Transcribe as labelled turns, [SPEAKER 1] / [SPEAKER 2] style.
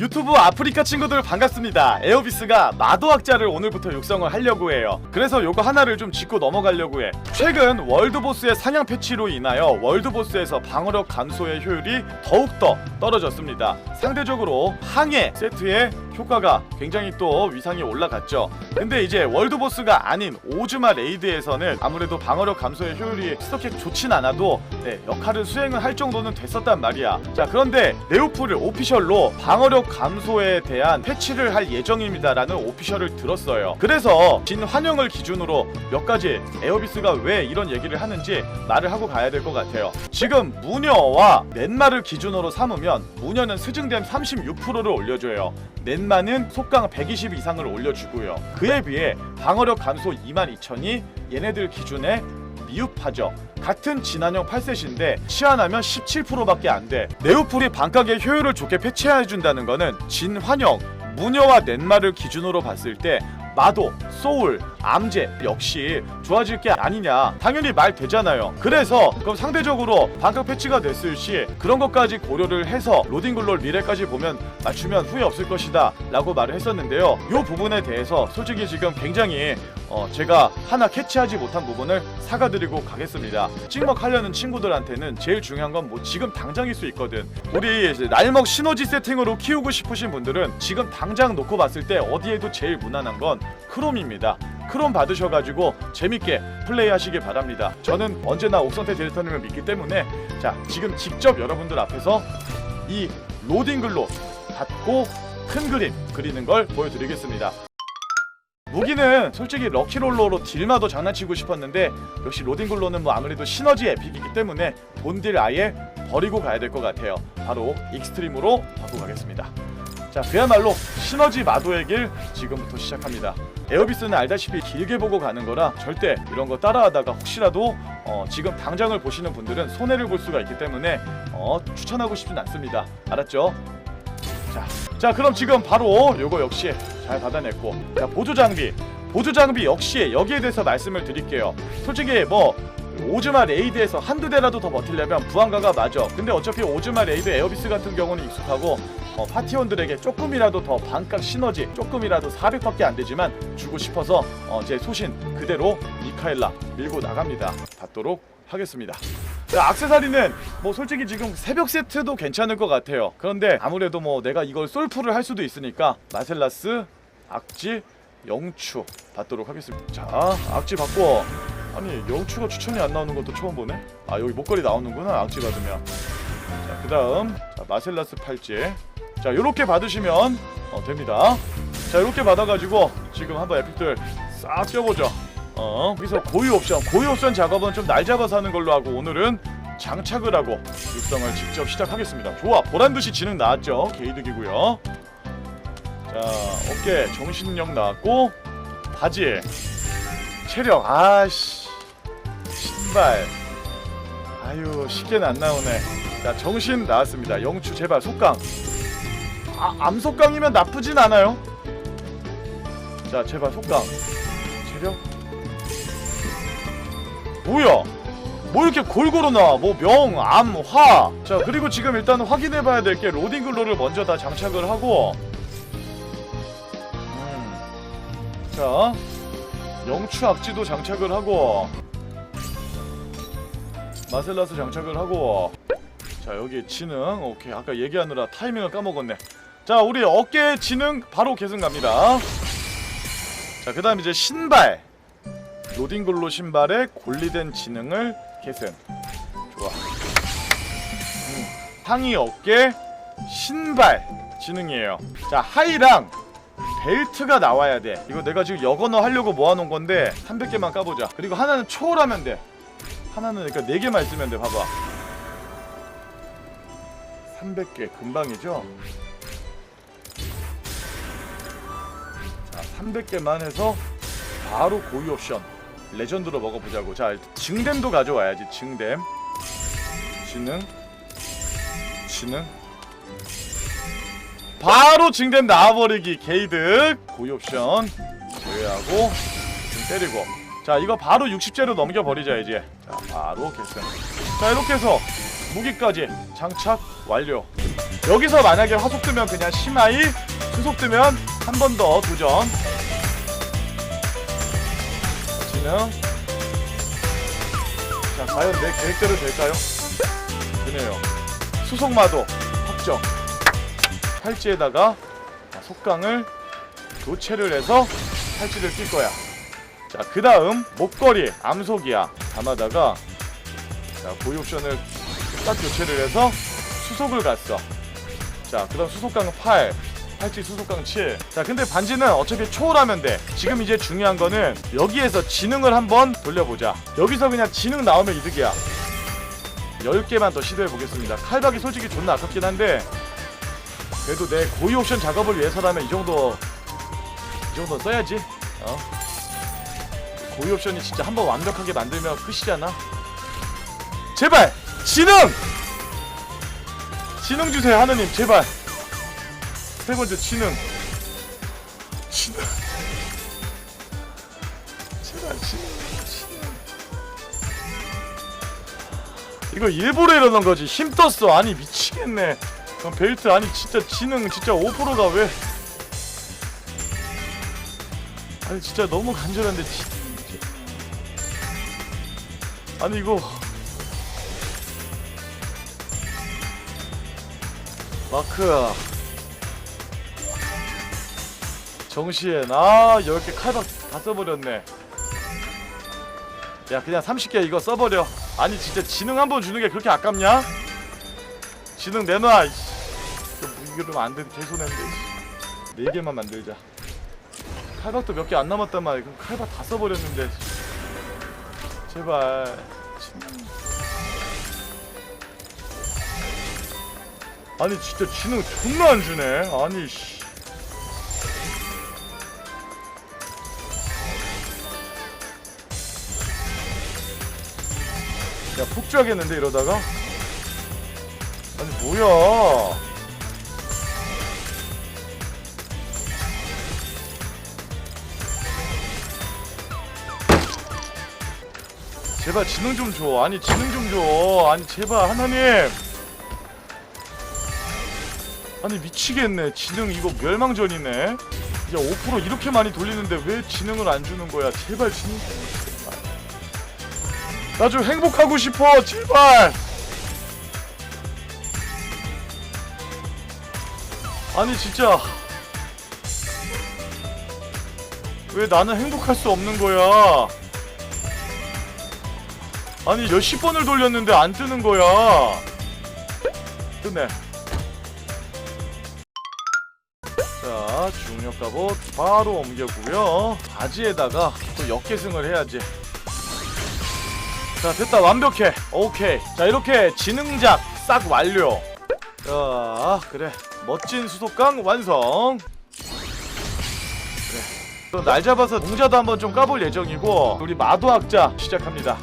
[SPEAKER 1] 유튜브 아프리카 친구들 반갑습니다. 에어비스가 마도학자를 오늘부터 육성을 하려고 해요. 그래서 요거 하나를 좀 짚고 넘어가려고 해. 최근 월드보스의 상향 패치로 인하여 월드보스에서 방어력 감소의 효율이 더욱더 떨어졌습니다. 상대적으로 항해 세트의 효과가 굉장히 또 위상이 올라갔죠. 근데 이제 월드보스가 아닌 오즈마 레이드에서는 아무래도 방어력 감소의 효율이 그렇게 좋진 않아도 네, 역할을 수행을 할 정도는 됐었단 말이야. 자 그런데 네오프를 오피셜로 방어력 감소에 대한 패치를 할 예정입니다 라는 오피셜을 들었어요. 그래서 진환영을 기준으로 몇 가지 에어비스가 왜 이런 얘기를 하는지 말을 하고 가야 될 것 같아요. 지금 무녀와 넷마를 기준으로 삼으면 무녀는 스증댐 36%를 올려줘요. 넷 마는 속강 120 이상을 올려주고요. 그에 비해 방어력 감소 22,000이 얘네들 기준에 미흡하죠. 같은 진한형 8셋인데 치환하면 17%밖에 안 돼. 네오풀이 반각의 효율을 좋게 패치해준다는 거는 진환영, 무녀와 넷마를 기준으로 봤을 때 마도, 소울, 암제 역시 좋아질 게 아니냐. 당연히 말 되잖아요. 그래서 그럼 상대적으로 반각 패치가 됐을 시 그런 것까지 고려를 해서 로딩글롤 미래까지 보면 맞추면 후회 없을 것이다 라고 말을 했었는데요. 이 부분에 대해서 솔직히 지금 굉장히 어, 제가 하나 캐치하지 못한 부분을 사과드리고 가겠습니다. 찍먹 하려는 친구들한테는 제일 중요한 건 뭐 지금 당장일 수 있거든. 우리 날먹 시너지 세팅으로 키우고 싶으신 분들은 지금 당장 놓고 봤을 때 어디에도 제일 무난한 건 크롬입니다. 크롬 받으셔가지고 재밌게 플레이하시길 바랍니다. 저는 언제나 옥선태 디렉터님을 믿기 때문에 자 지금 직접 여러분들 앞에서 이 로딩 글로 받고 큰 그림 그리는 걸 보여드리겠습니다. 무기는 솔직히 럭키롤러로 딜마도 장난치고 싶었는데 역시 로딩글로는 뭐 아무래도 시너지 에픽이기 때문에 본딜 아예 버리고 가야 될 것 같아요. 바로 익스트림으로 바꾸고 가겠습니다. 자 그야말로 시너지 마도의 길 지금부터 시작합니다 에어비스는 알다시피 길게 보고 가는 거라 절대 이런 거 따라하다가 혹시라도 어, 지금 당장을 보시는 분들은 손해를 볼 수가 있기 때문에 어, 추천하고 싶진 않습니다. 알았죠? 자, 자 그럼 지금 바로 요거 역시 잘 받아냈고. 자 보조 장비. 보조 장비 역시 여기에 대해서 말씀을 드릴게요. 솔직히 뭐 오즈마 레이드에서 한두 대라도 더 버틸려면 부안가가 맞아. 근데 어차피 오즈마 레이드 에어비스 같은 경우는 익숙하고 어, 파티원들에게 조금이라도 더 반값 시너지 조금이라도 400밖에 안 되지만 주고 싶어서 어, 제 소신 그대로 미카엘라 밀고 나갑니다. 받도록 하겠습니다. 자, 악세사리는 뭐 솔직히 지금 새벽 세트도 괜찮을 것 같아요. 그런데 아무래도 뭐 내가 이걸 솔프를 할 수도 있으니까 마셀라스 악지 영추 받도록 하겠습니다. 자 악지 받고 아니 영추가 추천이 안 나오는 것도 처음 보네? 아 여기 목걸이 나오는구나 악지 받으면. 자그 다음. 마셀라스 팔찌. 자 요렇게 받으시면 어, 됩니다. 자 요렇게 받아가지고 지금 한번 에픽들 싹 껴보죠. 어 여기서 고유 옵션. 고유 옵션 작업은 좀 날 잡아서 하는 걸로 하고 오늘은 장착을 하고 육성을 직접 시작하겠습니다. 좋아. 보란듯이 지능 나왔죠. 게이득이고요. 자 어깨 정신력 나왔고 바지 체력. 아씨 신발. 아유 쉽게는 안 나오네. 자 정신 나왔습니다. 영추 제발 속강. 아, 암속강이면 나쁘진 않아요. 자 제발 속강. 체력? 뭐야? 뭐 이렇게 골고루 나와? 뭐 명, 암, 화. 자 그리고 지금 일단 확인해봐야 될 게 로딩 글로를 먼저 다 장착을 하고. 음. 자 영추 악지도 장착을 하고 마셀라스 장착을 하고. 자 여기 지능. 오케이. 아까 얘기하느라 타이밍을 까먹었네. 자 우리 어깨 지능 바로 계승 갑니다. 자그 다음 이제 신발. 로딩글로 신발에 골리된 지능을 계승. 좋아. 음, 상의 어깨 신발 지능이에요. 자 하이랑 벨트가 나와야 돼. 이거 내가 지금 여건어 하려고 모아놓은 건데 300개만 까보자. 그리고 하나는 초월하면 돼 하나는 그러니까 4개만 있으면 돼 봐봐. 300개 금방이죠? 자 300개만 해서 바로 고유 옵션. 레전드로 먹어보자고. 자 증댐도 가져와야지 증댐. 지능. 지능. 바로 증댐 나와버리기 게이득. 고유 옵션 제외하고 좀 때리고. 자 이거 바로 60제로 넘겨버리자 이제 자 바로 계승 자 이렇게 해서 무기까지 장착 완료. 여기서 만약에 화속 뜨면 그냥 심하이 수속 뜨면 한 번 더 도전. 진영 자 과연 내 계획대로 될까요? 되네요. 수속마도 확정. 팔찌에다가 자, 속강을 교체를 해서 팔찌를 낄 거야 자 그 다음 목걸이 암속이야 담아다가 자 고유 옵션을 딱 교체를 해서 수속을 갔어 자 그 다음 수속강은 8 팔찌 수속강 7. 자, 근데 반지는 어차피 초월하면 돼. 지금 이제 중요한 거는 여기에서 지능을 한번 돌려보자. 여기서 그냥 지능 나오면 이득이야. 10개만 더 시도해 보겠습니다. 칼박이 솔직히 존나 아깝긴 한데 그래도 내 고유 옵션 작업을 위해서라면 이 정도 이 정도 써야지. 어? 고유 옵션이 진짜 한 번 완벽하게 만들면 끝이잖아. 제발 지능! 지능 주세요 하느님 제발. 세 번째 지능. 지능. 제발 지능. 이거 일부러 이러는 거지. 힘 떴어. 아니 미치겠네. 그럼 벨트 아니 진짜 지능 진짜 5%가 왜? 아니 진짜 너무 간절한데 지... 아니 이거. 마크야 정시엔 아 10개 칼박 다 써버렸네. 야 그냥 30개 이거 써버려. 아니 진짜 지능 한 번 주는 게 그렇게 아깝냐? 지능 내놔 이씨. 이거 이러면 안돼. 개손해인데 이씨. 네 개만 만들자. 칼박도 몇 개 안 남았단 말이야. 그럼 칼박 다 써버렸는데 제발. 아니 진짜 지능 존나 안 주네 아니 씨 야 폭주하겠는데 이러다가? 아니 뭐야 제발 지능 좀 줘. 아니 지능 좀 줘. 아니 제발 하나님. 아니 미치겠네. 지능 이거 멸망전이네. 야 5% 이렇게 많이 돌리는데 왜 지능을 안 주는 거야? 제발 지능. 나 좀 행복하고 싶어. 제발. 아니 진짜 왜 나는 행복할 수 없는 거야? 아니 몇십 번을 돌렸는데 안 뜨는 거야. 뜨네. 자 중력 갑옷 바로 옮겼고요. 바지에다가 또 역계승을 해야지. 자 됐다 완벽해. 오케이. 자 이렇게 지능작 싹 완료. 자 그래 멋진 수속강 완성. 그래. 또날 잡아서 공자도 한번 좀 까볼 예정이고 우리 마도학자 시작합니다.